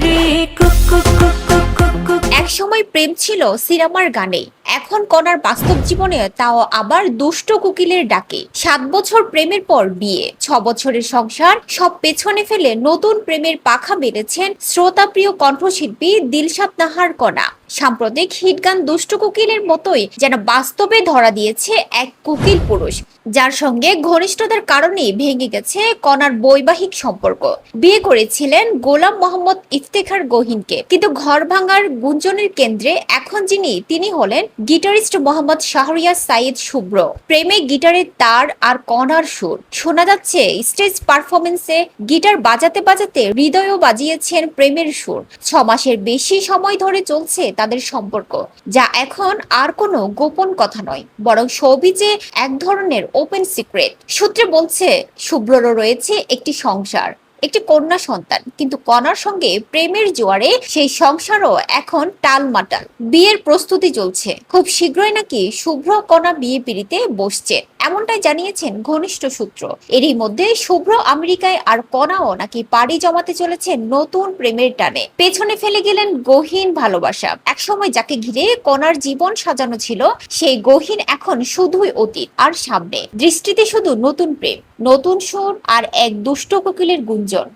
রে কুক কুক কুক কুক কুক কুক। একসময় প্রেম ছিল সিনেমার গানে। এখন কনার বাস্তব জীবনে তাও আবার দুষ্ট কুকিলের ডাকে। সাত বছর প্রেমের পর বিয়ে। ছ বছরের সংসার, সব পেছনে ফেলে নতুন প্রেমের পাখা বেড়েছেন শ্রোতাপ্রিয় কণ্ঠশিল্পী দিলশাদ নাহার কণা। সাম্প্রতিক হিট গান দুষ্ট কুকিলের মতোই যেন বাস্তবে ধরা দিয়েছে এক কুকিল পুরুষ। যার সঙ্গে ঘনিষ্ঠতার কারণে ভেঙে গেছে কনার বৈবাহিক সম্পর্ক। বিয়ে করেছিলেন গোলাম মোহাম্মদ ইফতেখার গহিনকে। কিন্তু ঘর ভাঙার গুঞ্জনের কেন্দ্রে এখন যিনি, তিনি হলেন গিটারিস্ট মোহাম্মদ শাহরিয়া সাইদ শুভ্র। প্রেমে গিটারের তার আর কনার সুর। শোনা যাচ্ছে, স্টেজ পারফরমেন্সে গিটার বাজাতে বাজাতে হৃদয়ও বাজিয়েছেন প্রেমের সুর। ছ মাসের বেশি সময় ধরে চলছে তাদের সম্পর্ক, যা এখন আর কোনো গোপন কথা নয়, বরং সৌভিজে এক ধরনের ওপেন সিক্রেট সূত্রে বলছে, শুভ্ররও রয়েছে একটি সংসার। একটি কন্যা সন্তান। কিন্তু কনার সঙ্গে প্রেমের জোয়ারে সেই সংসারও এখন টালমাটাল। বিয়ের প্রস্তুতি চলছে। খুব শীঘ্রই নাকি শুভ্র কণা বিয়ে পিড়িতে বসছে। এমনটাই জানিয়েছেন ঘনিষ্ঠ সূত্র। এরই মধ্যে শুভ্র আমেরিকায় আর কণাও নাকি পাড়ি জমাতে চলেছে নতুন প্রেমের টানে। পেছনে ফেলে গেলেন গহীন ভালোবাসা। একসময় যাকে ঘিরে কণার জীবন সাজানো ছিল, সেই গহীন এখন শুধুই অতীত আর সামনে। দৃষ্টিতে শুধু নতুন প্রেম, নতুন সুর আর এক দুষ্ট কোকিলের গুঞ্জন।